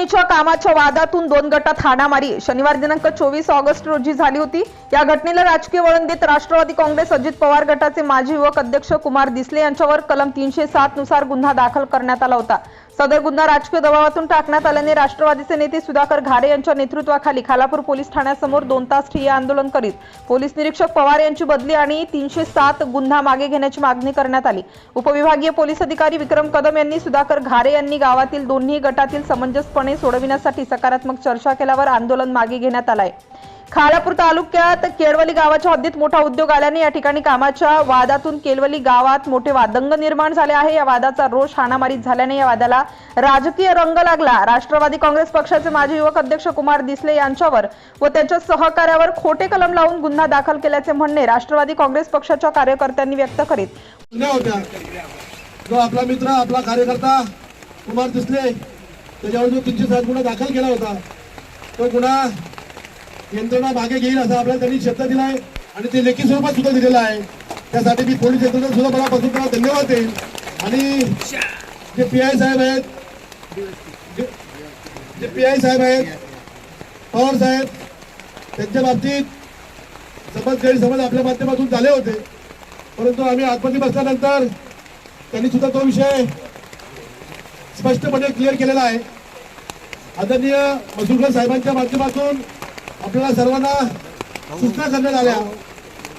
जमिनीच्या कामाच्या वादातून दोन गटात हाणामारी. शनिवार दिनांक चोवीस ऑगस्ट रोजी झाली होती. या घटनेला राजकीय वळण देत राष्ट्रवादी काँग्रेस अजित पवार गटाचे माजी युवक अध्यक्ष कुमार दिसले यांच्यावर कलम तीनशे सात नुसार गुन्हा दाखल करण्यात आला होता. सदर गुन्हा राजकीय दबावातून टाकण्यात आल्याने राष्ट्रवादीचे नेते सुधाकर घारे यांच्या नेतृत्वाखाली खालापूर पोलीस ठाण्यासमोर दोन तास ठिय्या आंदोलन करीत पोलीस निरीक्षक पवार यांची बदली आणि तीनशे सात गुन्हा मागे घेण्याची मागणी करण्यात आली. उपविभागीय पोलीस अधिकारी विक्रम कदम यांनी सुधाकर घारे यांनी गावातील दोन्ही गटातील समंजसपणे सोडविण्यासाठी सकारात्मक चर्चा केल्यावर आंदोलन मागे घेण्यात आलंय. खालापूर तालुक्यात केळवली गावाच्या हद्दीत मोठा उद्योग आल्याने या ठिकाणी कामाच्या वादातून केळवली गावात मोठे वादंग निर्माण झाले आहे. या वादाचा रोष हाणामारीत झाल्याने या वादाला राजकीय रंग लागला. राष्ट्रवादी काँग्रेस पक्षाचे माजी युवक अध्यक्ष कुमार दिसले यांच्यावर व त्यांच्या सहकार्यावर खोटे कलम लावून गुन्हा दाखल केल्याचे म्हणणे राष्ट्रवादी काँग्रेस पक्षाच्या कार्यकर्त्यांनी व्यक्त करीत. जो आपला मित्र आपला कार्यकर्ता कुमार दिसले त्याच्यावर जो तीनशे सात गुन्हा दाखल केला होता तो गुन्हा यंत्रणा मागे घेईल असं आपल्याला त्यांनी शब्द दिलाय आणि ते लेखी स्वरूपात सुद्धा दिलेलं आहे. त्यासाठी मी पोलीस यंत्रणा सुद्धा मनापासून मला धन्यवाद देईल आणि जे पी आय साहेब आहेत जे- पी आय साहेब आहेत पवार साहेब त्यांच्या बाबतीत समज गैरसमज आपल्या माध्यमातून झाले होते. परंतु आम्ही आतमध्ये बसल्यानंतर त्यांनी सुद्धा तो विषय स्पष्टपणे क्लिअर केलेला आहे. आदरणीय मसुरकर साहेबांच्या माध्यमातून आपल्याला सर्वांना सूचना करण्यात आल्या.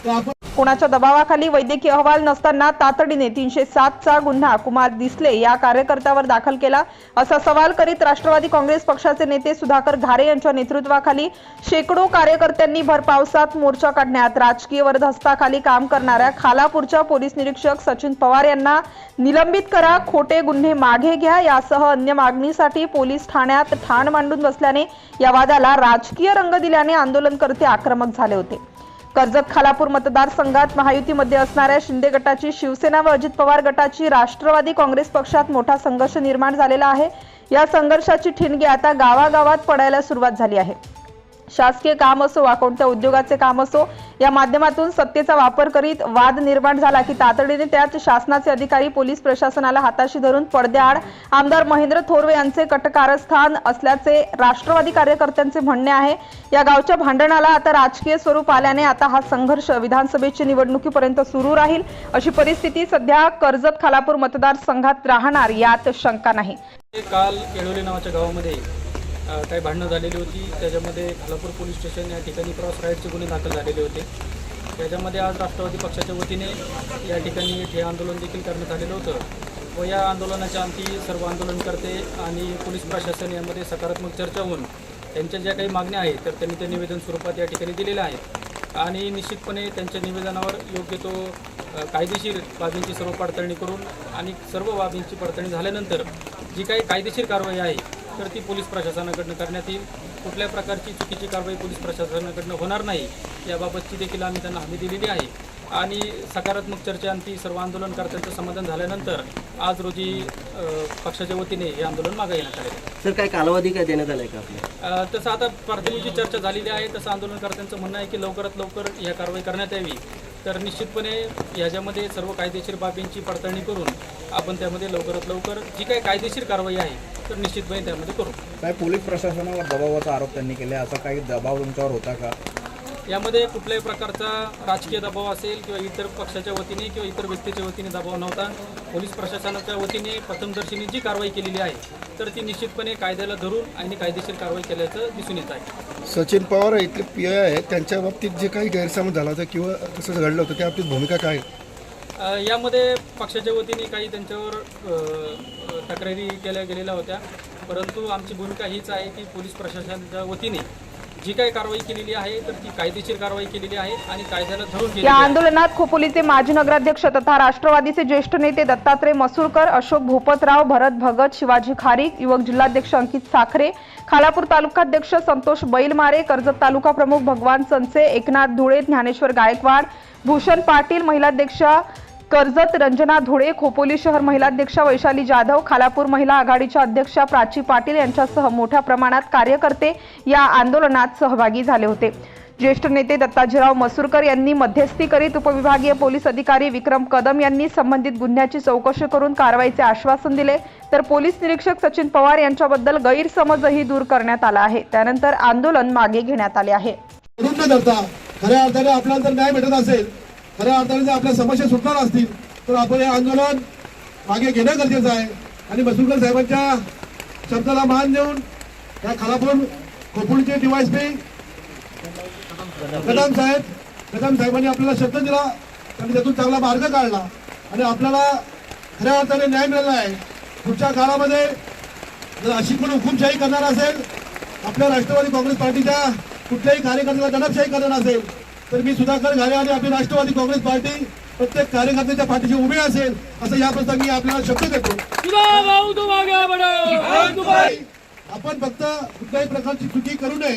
तर आपण कोणाच्या दबावाखाली वैद्यकीय अहवाल नसताना तातडीने तीनशे सातचा गुन्हा कुमार दिसले या कार्यकर्त्यावर दाखल केला असा सवाल करीत राष्ट्रवादी काँग्रेस पक्षाचे नेते सुधाकर घारे यांच्या नेतृत्वाखाली शेकडो कार्यकर्त्यांनी भरपावसात मोर्चा काढण्यात राजकीय वरदहस्ताखाली काम करणाऱ्या खालापूरच्या पोलीस निरीक्षक सचिन पवार यांना निलंबित करा खोटे गुन्हे मागे घ्या यासह अन्य मागणीसाठी पोलीस ठाण्यात ठाण मांडून बसल्याने या वादाला राजकीय रंग दिल्याने आंदोलनकर्ते आक्रमक झाले होते. कर्जत खालापूर मतदारसंघात महायुतीमध्ये असणाऱ्या शिंदे गटाची शिवसेना व अजित पवार गटाची राष्ट्रवादी काँग्रेस पक्षात मोठा संघर्ष निर्माण झालेला आहे. या संघर्षाची ठिणगी आता गावागावात पडायला सुरुवात झाली आहे. शासकीय काम असो वा कोणत्या उद्योगाचे काम असो या माध्यमातून सत्तेचा वापर करीत वाद निर्माण झाला की तातडीने त्यात शासनाचे अधिकारी पोलीस प्रशासनाला हाताशी धरून पडद्याआड आमदार महेंद्र थोरवे यांचे कटकारस्थान असल्याचे राष्ट्रवादी कार्यकर्त्यांचे म्हणणे आहे. या गावच्या भांडणाला आता राजकीय स्वरूप आल्याने आता हा संघर्ष विधानसभेची निवडणुकीपर्यंत सुरू राहील अशी परिस्थिती सध्या कर्जत खालापूर मतदारसंघात राहणार यात शंका नाही. काल केळोली नावाच्या गावामध्ये काही भांडणं झालेली होती. त्याच्यामध्ये खालापूर पोलीस स्टेशन या ठिकाणी क्रॉस राईडचे गुन्हे दाखल झालेले होते. त्याच्यामध्ये आज राष्ट्रवादी पक्षाच्या वतीने या ठिकाणी हे आंदोलन देखील करण्यात आलेलं होतं. व या आंदोलनाच्या अंती सर्व आंदोलनकर्ते आणि पोलीस प्रशासन यामध्ये सकारात्मक चर्चा होऊन त्यांच्या ज्या काही मागण्या आहेत तर त्यांनी ते निवेदन स्वरूपात या ठिकाणी दिलेलं आहे. आणि निश्चितपणे त्यांच्या निवेदनावर योग्य तो कायदेशीर बाबींची सर्व पडताळणी करून आणि सर्व बाबींची पडताळणी झाल्यानंतर जी काही कायदेशीर कारवाई आहे तर ती पोलीस प्रशासनाकडनं करण्यात येईल. कुठल्याही प्रकारची चुकीची कारवाई पोलीस प्रशासनाकडनं होणार नाही याबाबतची देखील आम्ही त्यांना हमी दिलेली आहे. आणि सकारात्मक चर्चेअंती सर्व आंदोलनकर्त्यांचं समाधान झाल्यानंतर आज रोजी पक्षाच्या वतीने हे आंदोलन मागे घेण्यात आले सर काय कालावधी काय देण्यात आलाय का आपल्या अ, तसं आता जी चर्चा झालेली आहे. तसं आंदोलनकर्त्यांचं म्हणणं आहे की लवकरात लवकर या कारवाई करण्यात यावी. तर निश्चितपणे ह्याच्यामध्ये सर्व कायदेशीर बाबींची पडताळणी करून आपण त्यामध्ये लवकरात लवकर जी काही कायदेशीर कारवाई आहे तर निश्चितपणे त्यामध्ये करू. काय पोलीस प्रशासनावर दबावाचा आरोप त्यांनी केला असा काही दबाव तुमच्यावर होता का? यामध्ये कुठल्याही प्रकारचा राजकीय दबाव असेल किंवा इतर पक्षाच्या वतीने किंवा इतर व्यक्तीच्या वतीने दबाव नव्हता. पोलीस प्रशासनाच्या वतीने प्रथमदर्शनी जी कारवाई केलेली आहे तर ती निश्चितपणे कायद्याला धरून आणि कायदेशीर कारवाई केल्याचं दिसून येत आहे. सचिन पवार इथले पी आय आहेत त्यांच्या बाबतीत जे काही गैरसमज झाला होता किंवा तसंच घडलं होतं त्या बाबतीत भूमिका काय यामध्ये पक्षाच्या वतीने काही त्यांच्यावर तक्रारी केल्या गेलेल्या होत्या. परंतु आमची भूमिका हीच आहे की पोलीस प्रशासनाच्या वतीने जी काही कारवाई केलेली आहे तर ती कायदेशीर कारवाई केलेली आहे आणि कायद्याला धरून या आंदोलनात खोपोलीचे माजी नगराध्यक्ष तथा राष्ट्रवादीचे ज्येष्ठ नेते दत्तात्रय मसूरकर अशोक भूपतराव भरत भगत शिवाजी खारीक युवक जिल्हाध्यक्ष अंकित साखरे खालापूर तालुकाध्यक्ष संतोष बैलमारे कर्जत तालुका प्रमुख भगवान चंचे एकनाथ धुळे ज्ञानेश्वर गायकवाड भूषण पाटील महिलाध्यक्ष कर्जत रंजना धुळे खोपोली शहर महिलाध्यक्षा वैशाली जाधव खालापूर महिला आघाडीच्या अध्यक्षा प्राची पाटील यांच्यासह मोठ्या प्रमाणात कार्यकर्ते या आंदोलनात सहभागी झाले होते. ज्येष्ठ नेते दत्ताजीराव मसूरकर यांनी मध्यस्थी करीत उपविभागीय पोलीस अधिकारी विक्रम कदम यांनी संबंधित गुन्ह्याची चौकशी करून कारवाईचे आश्वासन दिले. तर पोलीस निरीक्षक सचिन पवार यांच्याबद्दल गैरसमजही दूर करण्यात आला आहे. त्यानंतर आंदोलन मागे घेण्यात आले आहे. खऱ्या अर्थाने आपल्याला जर न्याय भेटत असेल. खऱ्या अर्थाने जर आपल्या समस्या सुटणार असतील तर आपण हे आंदोलन मागे घेणं गरजेचं आहे. आणि मसूरकर साहेबांच्या शब्दाला मान देऊन या खालापूर खोपोलीचे डिवाइस पे कदम साहेब कदम साहेबांनी आपल्याला शब्द दिला आणि त्यातून चांगला मार्ग काढला. आणि आपल्याला खऱ्या अर्थाने न्याय मिळाला आहे. पुढच्या काळामध्ये जर अशी कोणी हुकुमशाही करणार असेल आपल्या राष्ट्रवादी काँग्रेस पार्टीच्या कुठल्याही कार्यकर्त्याला दडपशाही करणार असेल तर मी सुधाकर घाले आणि आपली राष्ट्रवादी काँग्रेस पार्टी प्रत्येक कार्यकर्त्याच्या पाठीशी उभी असेल असं या प्रसंगी आपल्याला शब्द देतो. आपण फक्त कुठल्याही प्रकारची चुकी करू नये.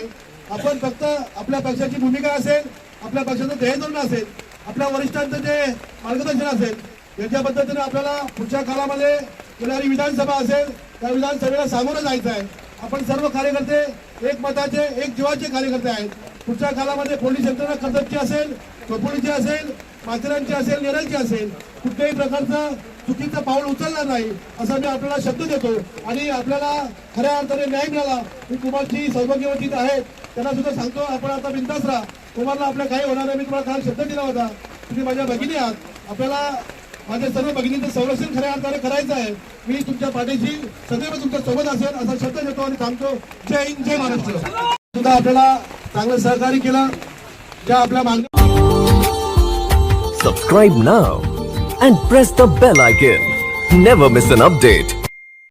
आपण फक्त आपल्या पक्षाची भूमिका असेल आपल्या पक्षाचं ध्येय धोरण असेल आपल्या वरिष्ठांचं जे मार्गदर्शन असेल याच्या पद्धतीने आपल्याला पुढच्या काळामध्ये येणारी विधानसभा असेल त्या विधानसभेला सामोरं जायचं आहे. आपण सर्व कार्यकर्ते एक मताचे एक जीवाचे कार्यकर्ते आहेत. पुढच्या काळामध्ये पोलीस यंत्रणा कर्जतची असेल चोपोलीची असेल माथेरानची असेल नेरळची असेल कुठल्याही प्रकारचा चुकीचं पाऊल उचलणार नाही असा मी आपल्याला शब्द देतो. आणि आपल्याला खऱ्या अर्थाने न्याय मिळाला मी कुमारची सौभाग्यवती आहेत त्यांना सुद्धा सांगतो आपण आता बिंदास राहा. कुमारला आपल्या काही होणार नाही मी तुम्हाला काल शब्द दिला होता. तुम्ही माझ्या भगिनी आहात. आपल्याला माझ्या सर्व भगिनींचं संरक्षण खऱ्या अर्थाने करायचं आहे. मी तुमच्या पाठीशी सदैव तुमच्यासोबत असेल असा शब्द देतो आणि थांबतो. जय हिंद जय महाराष्ट्र. सुद्धा आपल्याला चांगलं सहकार्य केलं ज्या आपल्या मागण्या Subscribe now and press the bell icon. Never miss an update.